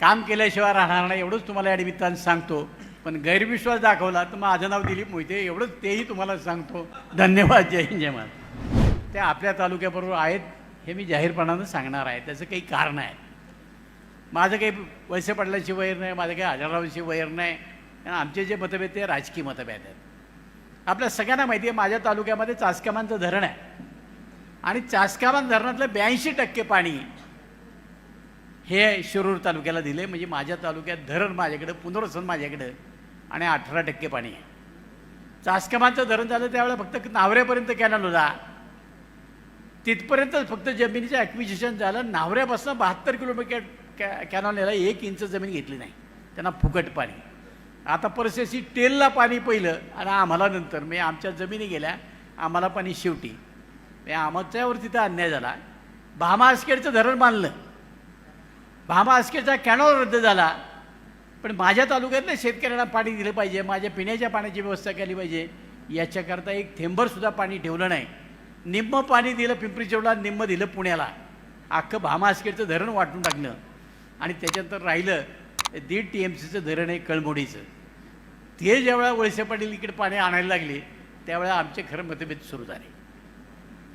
काम केल्याशिवाय राहणार नाही एवढंच तुम्हाला या निमित्तानं सांगतो. पण गैरविश्वास दाखवला तर माझं नाव दिलीप मोहिते एवढंच तेही तुम्हाला सांगतो. धन्यवाद जय हिंद जय महाराज. त्या आपल्या तालुक्याबरोबर आहेत हे मी जाहीरपणानं सांगणार आहे त्याचं काही कारण आहे. माझं काही वैसे पडल्याची वैर नाही माझं काही आजाररावांशी वैर नाही आणि आमचे जे मतभेद ते राजकीय मतभेद आहेत. आपल्या सगळ्यांना माहिती आहे माझ्या तालुक्यामध्ये चासकामांचं धरण आहे. आणि चासकामान धरणातलं ब्याऐंशी टक्के पाणी हे शिरूर तालुक्याला दिले म्हणजे माझ्या तालुक्यात धरण माझ्याकडं पुनर्वसन माझ्याकडं आणि अठरा टक्के पाणी आहे. चासकामांचं धरण झालं त्यावेळेला फक्त नावऱ्यापर्यंत कॅनल होता. तिथपर्यंतच फक्त जमिनीचं ॲक्विजिशन झालं. नावऱ्यापासून बहात्तर किलोमीटर कॅ कॅनॉलला एक इंच जमीन घेतली नाही. त्यांना फुकट पाणी. आता परिस्थिती टेलला पाणी पहिलं आणि आम्हाला नंतर. म्हणजे आमच्या जमिनी गेल्या आम्हाला पाणी शेवटी. म्हणजे आमच्यावर तिथं अन्याय झाला. भामास्केडचं धरण बांधलं. भामा आस्केडचा कॅनॉल रद्द झाला. पण माझ्या तालुक्यातल्या शेतकऱ्यांना पाणी दिलं पाहिजे माझ्या पिण्याच्या पाण्याची व्यवस्था केली पाहिजे याच्याकरता एक थेंबरसुद्धा पाणी ठेवलं नाही. निम्म पाणी दिलं पिंपरी चिंचवडला निम्म दिलं पुण्याला. अख्खं भामास्केडचं धरण वाटून टाकलं. आणि त्याच्यानंतर राहिलं दीड टी एम सीचं धरण आहे कळमोडीचं. ते ज्यावेळा वळसे पाटील इकडे पाणी आणायला लागले त्यावेळेला आमचे खरं मतभेद सुरू झाले.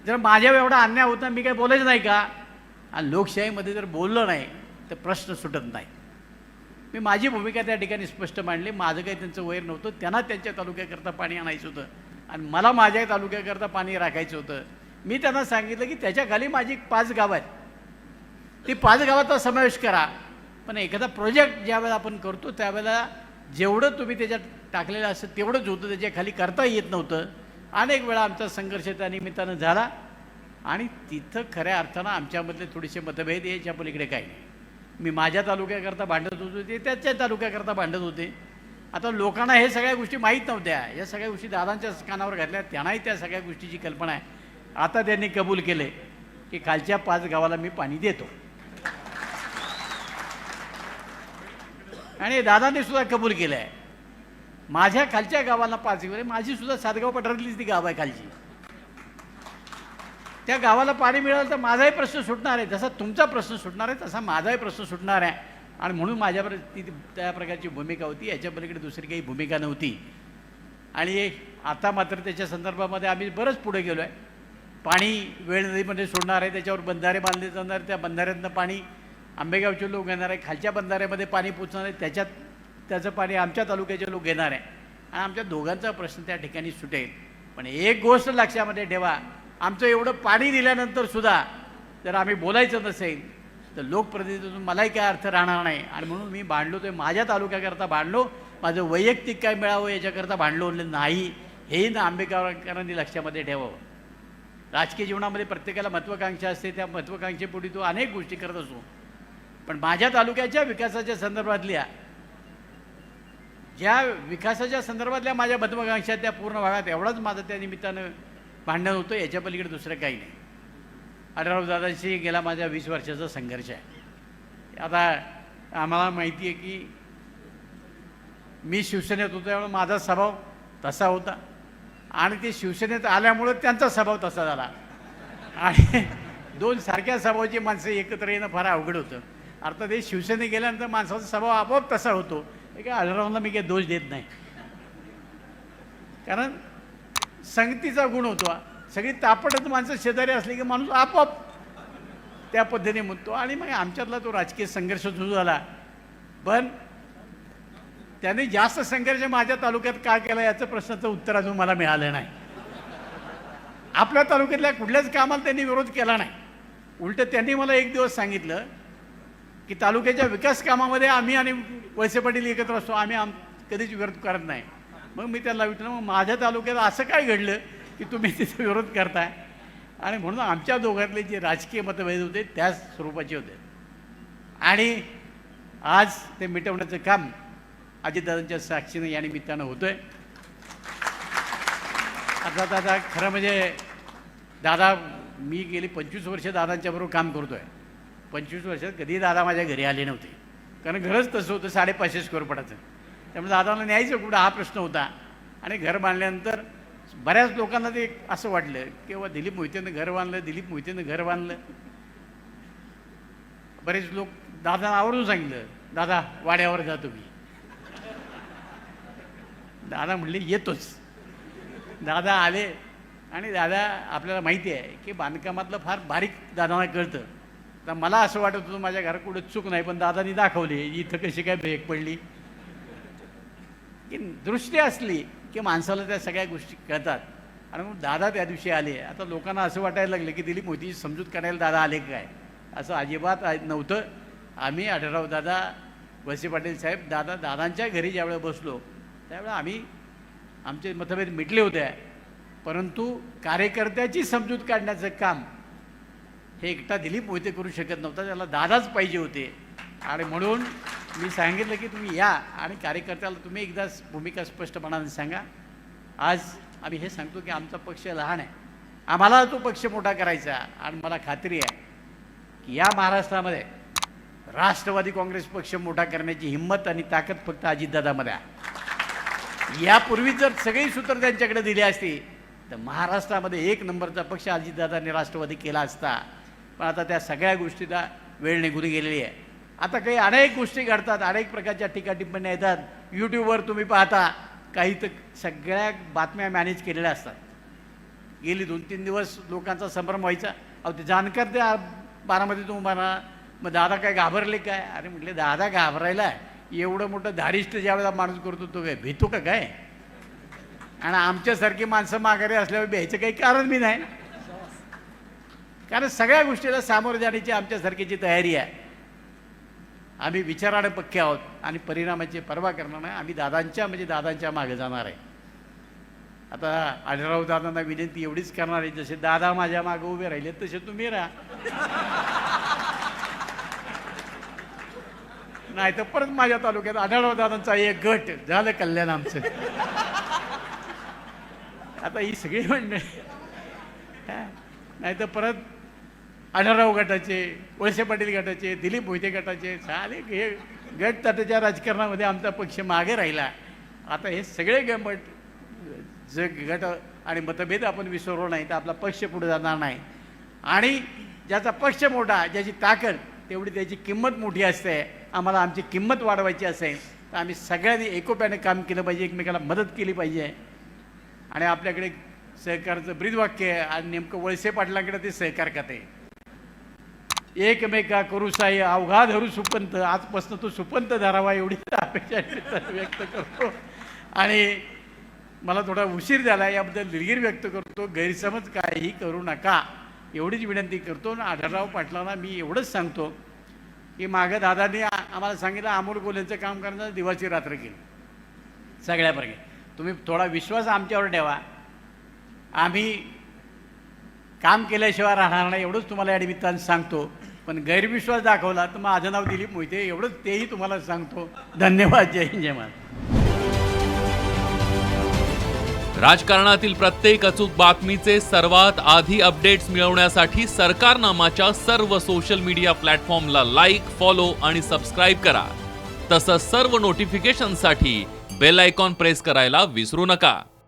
जर माझ्या एवढा अन्याय होता मी काय बोलायचं नाही का? आणि लोकशाहीमध्ये जर बोललो नाही तर प्रश्न सुटत नाही. मी माझी भूमिका त्या ठिकाणी स्पष्ट मांडली. माझं काही त्यांचं वैर नव्हतं. त्यांना त्यांच्या तालुक्याकरता पाणी आणायचं होतं. आणि मला माझ्या तालुक्याकरता पाणी राखायचं होतं. मी त्यांना सांगितलं की त्याच्याखाली माझी पाच गावं आहेत. ती पाच गावाचा समावेश करा. पण एखादा प्रोजेक्ट ज्यावेळेला आपण करतो त्यावेळेला जेवढं तुम्ही त्याच्यात टाकलेलं असतं तेवढंच होतं. त्याच्याखाली करता येत नव्हतं. अनेक वेळा आमचा संघर्ष त्या निमित्तानं झाला. आणि तिथं खऱ्या अर्थानं आमच्यामधले थोडेसे मतभेद याच्या पलीकडे काही नाही. मी माझ्या तालुक्याकरता भांडत होतो ते त्याच्या तालुक्याकरता भांडत होते. आता लोकांना हे सगळ्या गोष्टी माहीत नव्हत्या. या सगळ्या गोष्टी दादांच्या कानावर घातल्या त्यांनाही त्या सगळ्या गोष्टीची कल्पना आहे. आता त्यांनी कबूल केले की खालच्या पाच गावाला मी पाणी देतो. आणि दादांनी सुद्धा कबूल केलं आहे माझ्या खालच्या गावाला पाच गाव माझी सुद्धा सातगाव पठारातलीच ती गाव आहे खालची. त्या गावाला पाणी मिळालं तर माझाही प्रश्न सुटणार आहे. जसा तुमचा प्रश्न सुटणार आहे तसा माझाही प्रश्न सुटणार आहे. आणि म्हणून माझ्यावर ती त्या प्रकारची भूमिका होती. याच्या पलीकडे दुसरी काही भूमिका नव्हती. आणि आता मात्र त्याच्या संदर्भामध्ये आम्ही बरंच पुढे गेलो आहे पाणी वेळ नदीमध्ये सोडणार आहे त्याच्यावर बंधारे बांधले जाणार त्या बंधाऱ्यातनं पाणी आंबेगावचे लोक घेणार आहे खालच्या बंधाऱ्यामध्ये पाणी पोचणार आहे त्याच्यात त्याचं पाणी आमच्या तालुक्याचे लोक घेणार आहे. आणि आमच्या दोघांचा प्रश्न त्या ठिकाणी सुटेल. पण एक गोष्ट लक्षामध्ये ठेवा आमचं एवढं पाणी दिल्यानंतर सुद्धा जर आम्ही बोलायचं नसेल तर लोकप्रतिनिधीतून मलाही काय अर्थ राहणार नाही. आणि म्हणून मी भांडलो ते माझ्या तालुक्याकरता भांडलो माझं वैयक्तिक काय मिळावं याच्याकरता भांडलो नाही. हेही ना आंबेडकरांनी लक्षामध्ये ठेवावं. राजकीय जीवनामध्ये प्रत्येकाला महत्त्वाकांक्षा असते त्या महत्त्वाकांक्षेपुढे तो अनेक गोष्टी करत असतो पण माझ्या तालुक्याच्या विकासाच्या संदर्भातल्या ज्या विकासाच्या संदर्भातल्या माझ्या महत्त्वाकांक्षा त्या पूर्ण भागात एवढाच माझं त्या निमित्तानं भांडण होतं याच्या पलीकडे दुसरं काही नाही. आढळराव दादांशी गेला माझ्या वीस वर्षाचा संघर्ष आहे. आता आम्हाला माहिती आहे की मी शिवसेनेत होतो त्यामुळे माझा स्वभाव तसा होता. आणि ते शिवसेनेत आल्यामुळं त्यांचा स्वभाव तसा झाला. आणि दोन सारख्या स्वभावाची माणसं एकत्र येणं फार अवघड होतं. अर्थात हे शिवसेने गेल्यानंतर माणसाचा स्वभाव आपोआप तसा होतो. हे काय आढळरावला मी काही दोष देत नाही. कारण संगतीचा गुण होतो सगळी तापडत माणसं शेजारी असली की माणूस आपोआप त्या पद्धतीने म्हणतो. आणि मग आमच्यातला तो राजकीय संघर्ष सुरू झाला. पण त्याने जास्त संघर्ष माझ्या तालुक्यात का केला याचं प्रश्नाचं उत्तर अजून मला मिळालं नाही. आपल्या तालुक्यातल्या कुठल्याच कामाला त्यांनी विरोध केला नाही. उलटं त्यांनी मला एक दिवस सांगितलं की तालुक्याच्या विकास कामामध्ये आम्ही आणि वैसे पाटील एकत्र असतो. आम्ही आम कधीच विरोध करत नाही. मग मी त्यांना विचारलं मग माझ्या तालुक्यात असं काय घडलं की तुम्ही तिथे विरोध करताय? आणि म्हणून आमच्या दोघांतले जे राजकीय मतभेद होते त्याच स्वरूपाचे होते. आणि आज ते मिटवण्याचं काम अजितदादांच्या साक्षीनं या निमित्तानं होतं आहे आता दादा खरं म्हणजे दादा मी गेली पंचवीस वर्ष दादांच्याबरोबर काम करतो आहे पंचवीस वर्षात कधी दादा माझ्या घरी आले नव्हते. कारण घरच तसं होतं साडेपाचशे स्क्वेअर फुटाचं. त्यामुळे दादाला न्यायचं कुठं? हा प्रश्न होता. आणि घर बांधल्यानंतर बऱ्याच लोकांना ते असं वाटलं की बाबा दिलीप मोहितेनं घर बांधलं दिलीप मोहितेनं घर बांधलं. बरेच लोक दादा आवरून सांगितलं दादा वाड्यावर जा तुम्ही. दादा म्हणले येतोच. दादा आले आणि दादा आपल्याला माहिती आहे की बांधकामातलं फार बारीक दादांना कळतं. तर मला असं वाटत होतं माझ्या घरात कुठे चूक नाही पण दादानी दाखवले इथं कशी काय ब्रेक पडली? की दृष्टी असली की माणसाला त्या सगळ्या गोष्टी कळतात. आणि मग दादा त्या दिवशी आले. आता लोकांना असं वाटायला लागलं की दिलीप मोदीची समजूत काढायला दादा आले काय? असं अजिबात नव्हतं. आम्ही आढळराव दादा वसे पाटील साहेब दादा दादांच्या घरी ज्यावेळेला बसलो त्यावेळेला आम्ही आमचे मतभेद मिटले होते. परंतु कार्यकर्त्याची समजूत काढण्याचं काम हे एकटा दिलीप मोहिते करू शकत नव्हता. त्याला दादाच पाहिजे होते. आणि म्हणून मी सांगितलं की तुम्ही या आणि कार्यकर्त्याला तुम्ही एकदा भूमिका स्पष्टपणाने सांगा. आज आम्ही हे सांगतो की आमचा पक्ष लहान आहे. आम्हाला तो पक्ष मोठा करायचा आणि मला खात्री आहे की या महाराष्ट्रामध्ये राष्ट्रवादी काँग्रेस पक्ष मोठा करण्याची हिंमत आणि ताकद फक्त अजितदादामध्ये आहे. यापूर्वी जर सगळी सूत्र त्यांच्याकडे दिली असती तर महाराष्ट्रामध्ये एक नंबरचा पक्ष अजितदादांनी राष्ट्रवादी केला असता. पण आता त्या सगळ्या गोष्टीला वेळ निघून गेलेली आहे. आता काही अनेक गोष्टी घडतात अनेक प्रकारच्या टीकाटिप्पण्या येतात. यूट्यूबवर तुम्ही पाहता काही तर सगळ्या बातम्या मॅनेज केलेल्या असतात. गेली दोन तीन दिवस लोकांचा संभ्रम व्हायचा. अहो ते जाणकार त्या बारामध्ये बारामध्ये तुम्हाला मग दादा काय घाबरले काय? अरे म्हटले दादा घाबरायला एवढं मोठं धारिष्ट ज्यावेळेला माणूस करतो तो काय भेटतो का काय? आणि आमच्यासारखी माणसं माघारी असल्यावर भ्यायचं काही कारण बी नाही. कारण सगळ्या गोष्टीला सामोरं जाण्याची आमच्यासारखीची तयारी आहे. आम्ही विचाराने पक्के आहोत आणि परिणामाची पर्वा करणार नाही. आम्ही दादांच्या म्हणजे दादांच्या मागे जाणार आहे. आता आढळराव दादांना विनंती एवढीच करणार आहे जसे दादा माझ्या मागे उभे राहिले तसे तुम्ही राहा. नाही तर परत माझ्या तालुक्यात आढळराव दादांचा एक गट झालं कल्याण आमचं. आता ही सगळी म्हणणं नाही तर परत आढळराव गटाचे वळसे पाटील गटाचे दिलीप भोईते गटाचे चाले हे गट तटाच्या राजकारणामध्ये आमचा पक्ष मागे राहिला. आता हे सगळे गट जग गट आणि मतभेद आपण विसरलो नाही तर आपला पक्ष पुढे जाणार नाही. आणि ज्याचा पक्ष मोठा ज्याची ताकद तेवढी त्याची किंमत मोठी असते. आम्हाला आमची किंमत वाढवायची असेल तर आम्ही सगळ्यांनी एकोप्याने काम केलं पाहिजे एकमेकाला मदत केली पाहिजे. आणि आपल्याकडे सहकारचं ब्रीदवाक्य आहे आणि नेमकं वळसे पाटलांकडे ते सहकार खाते. एकमेका करू साई अवघा धरू सुपंत. आजपासून तो सुपंत धरावा एवढी अपेक्षा व्यक्त करतो. आणि मला थोडा उशीर झाला याबद्दल दिलगीर व्यक्त करतो. गैरसमज काही करू नका. एवढीच विनंती करतो आणि आढळराव पाटलांना मी एवढंच सांगतो की मागं दादांनी आम्हाला सांगितलं अमोल गोलेंचं काम करण्याचं दिवाची रात्र केली. सगळ्यापर्यंत तुम्ही थोडा विश्वास आमच्यावर ठेवा. आम्ही काम केल्याशिवाय राहणार नाही एवढंच तुम्हाला या निमित्तानं सांगतो. पण गैरविश्वास दाखवला तर माझं नाव दिलीप मोहिते एवढंच तेही तुम्हाला सांगतो. धन्यवाद जय हिंद जय महाराज. राजकारणातील प्रत्येक अचूक बातमीचे सर्वात आधी अपडेट्स मिळवण्यासाठी सरकारनामाच्या सर्व सोशल मीडिया प्लॅटफॉर्मला लाईक फॉलो आणि सबस्क्राईब करा. तसंच सर्व नोटिफिकेशनसाठी बेल आयकॉन प्रेस करायला विसरू नका.